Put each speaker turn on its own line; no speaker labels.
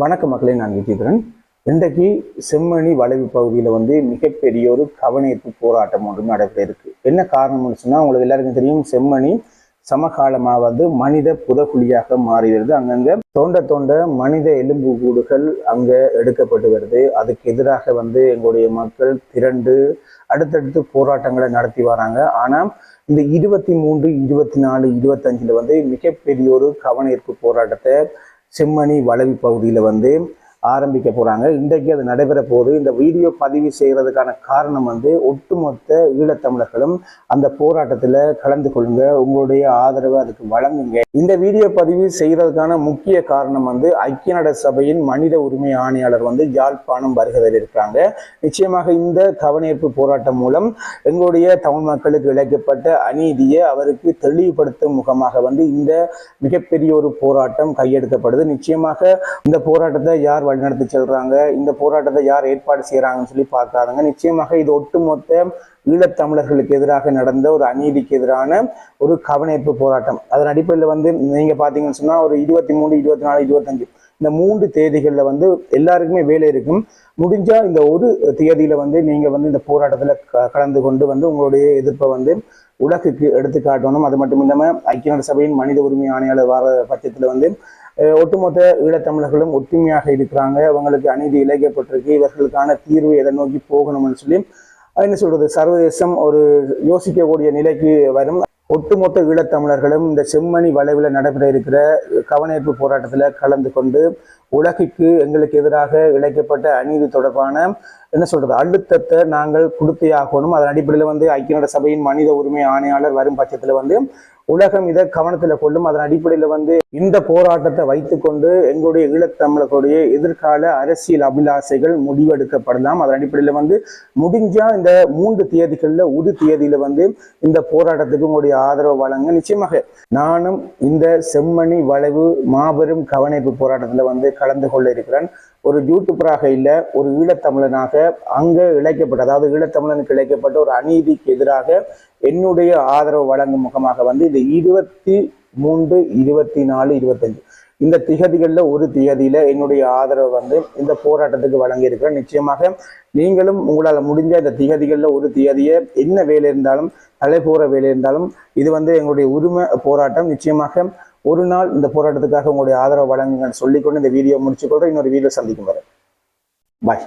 வணக்க மக்களே நான் விஜயதரன் இன்றைக்கு செம்மணி வளைவு பகுதியில் வந்து மிகப்பெரிய ஒரு கவனீர்ப்பு போராட்டம் ஒன்று நடைபெற இருக்கு என்ன காரணம்னு சொன்னால் உங்களுக்கு எல்லாருக்கும் தெரியும் செம்மணி சமகாலமாக வந்து மனித புதகுழியாக மாறி வருது. அங்கங்கே தோண்ட தோண்ட மனித எலும்பு கூடுகள் அங்கே எடுக்கப்பட்டு வருது. அதுக்கு எதிராக வந்து எங்களுடைய மக்கள் திரண்டு அடுத்தடுத்து போராட்டங்களை நடத்தி வராங்க. ஆனால் இந்த இருபத்தி மூன்று இருபத்தி நாலு இருபத்தஞ்சில் வந்து மிகப்பெரிய ஒரு கவனீர்ப்பு போராட்டத்தை செம்மணி வளவி பகுதியில் வந்து ஆரம்பிக்க போகிறாங்க இன்றைக்கு அது நடைபெற போது இந்த வீடியோ பதிவு செய்கிறதுக்கான காரணம் வந்து ஒட்டுமொத்த ஈழத்தமிழர்களும் அந்த போராட்டத்தில் கலந்து கொள்ளுங்க. உங்களுடைய ஆதரவை அதுக்கு வழங்குங்க. இந்த வீடியோ பதிவு செய்கிறதுக்கான முக்கிய காரணம் வந்து ஐக்கிய நாடு சபையின் மனித உரிமை ஆணையாளர் வந்து யாழ்ப்பாணம் வருகிறதில் இருக்கிறாங்க. நிச்சயமாக இந்த கவனேற்பு போராட்டம் மூலம் எங்களுடைய தமிழ் மக்களுக்கு இழைக்கப்பட்ட அநீதியை அவருக்கு தெளிவுபடுத்தும் முகமாக வந்து இந்த மிகப்பெரிய ஒரு போராட்டம் கையெடுக்கப்படுது. நிச்சயமாக இந்த போராட்டத்தை யார் வழிநடத்தி செல்றாங்க. இந்த போராட்டத்தை யார் ஏற்பாடு செய்யறாங்கன்னு சொல்லி பார்க்காதங்க. நிச்சயமாக இது ஒட்டுமொத்த ஈழத்தமிழர்களுக்கு எதிராக நடந்த ஒரு அநீதிக்கு எதிரான ஒரு கவனேற்பு போராட்டம். அதன் அடிப்படையில் வந்து நீங்க பாத்தீங்கன்னு சொன்னா ஒரு இருபத்தி மூணு இருபத்தி நாலு இருபத்தஞ்சு இந்த மூன்று தேதிகளில் வந்து எல்லாருக்குமே வேலை இருக்கும். முடிஞ்சா இந்த ஒரு தேதியில வந்து நீங்க வந்து இந்த போராட்டத்தில் க- கலந்து கொண்டு வந்து உங்களுடைய எதிர்ப்பை வந்து உலகுக்கு எடுத்து காட்டணும். அது மட்டும் இல்லாம ஐக்கிய நாடு சபையின் மனித உரிமை ஆணையாளர் வார பட்சத்தில் வந்து ஒட்டுமொத்த ஈழத்தமிழர்களும் ஒற்றுமையாக இருக்கிறாங்க. அவங்களுக்கு அநீதி இழைக்கப்பட்டிருக்கு. இவர்களுக்கான தீர்வு எதை நோக்கி போகணும்னு சொல்லி என்ன சொல்றது சர்வதேசம் ஒரு யோசிக்கக்கூடிய நிலைக்கு வரும். ஒட்டுமொத்த ஈழத்தமிழர்களும் இந்த செம்மணி வளைவில் நடைபெற இருக்கிற கவனேற்பு போராட்டத்தில் கலந்து கொண்டு உலகுக்கு எங்களுக்கு எதிராக இழைக்கப்பட்ட அநீதி தொடர்பான என்ன சொல்றது அழுத்தத்தை நாங்கள் கொடுத்தே ஆகணும் அதன் அடிப்படையில் வந்து ஐக்கிய நாடு சபையின் மனித உரிமை ஆணையாளர் வரும் பட்சத்தில் வந்து உலகம் இதை கவனத்தில் கொள்ளும். அதன் அடிப்படையில் வந்து இந்த போராட்டத்தை வைத்துக்கொண்டு எங்களுடைய ஈழத்தமிழர்களுடைய எதிர்கால அரசியல் அபிலாசைகள் முடிவெடுக்கப்படலாம். அதன் அடிப்படையில் வந்து முடிஞ்சா இந்த மூன்று தேதிகளில் ஒரு தேதியில வந்து இந்த போராட்டத்துக்கு உங்களுடைய ஆதரவு வழங்க நிச்சயமாக நானும் இந்த செம்மணி வளைவு மாபெரும் கவனிப்பு போராட்டத்தில் வந்து கலந்து கொள்ள இருக்கிறேன். ஒரு யூடியூபராக இல்லை ஒரு ஈழத்தமிழனாக அங்கே இழைக்கப்பட்ட அதாவது ஈழத்தமிழனுக்கு இழைக்கப்பட்ட ஒரு அநீதிக்கு எதிராக என்னுடைய ஆதரவு வழங்கும் முகமாக வந்து இந்த இருபத்தி மூன்று இருபத்தி நாலு இருபத்தஞ்சு இந்த திகதிகளில் ஒரு திகதியில என்னுடைய ஆதரவு வந்து இந்த போராட்டத்துக்கு வழங்கியிருக்கிறேன் நிச்சயமாக நீங்களும் உங்களால் முடிஞ்ச இந்த திகதிகளில் ஒரு திகதியை என்ன வேலை இருந்தாலும் தலை போகிற வேலை இருந்தாலும் இது வந்து எங்களுடைய உரிமை போராட்டம். நிச்சயமாக ஒரு நாள் இந்த போராட்டத்துக்காக உங்களுடைய ஆதரவு வழங்குங்கன்னு சொல்லிக்கொண்டு இந்த வீடியோ முடிச்சுக்கொள்றேன். இன்னொரு வீடியோ சந்திக்கும் வரை. பாய்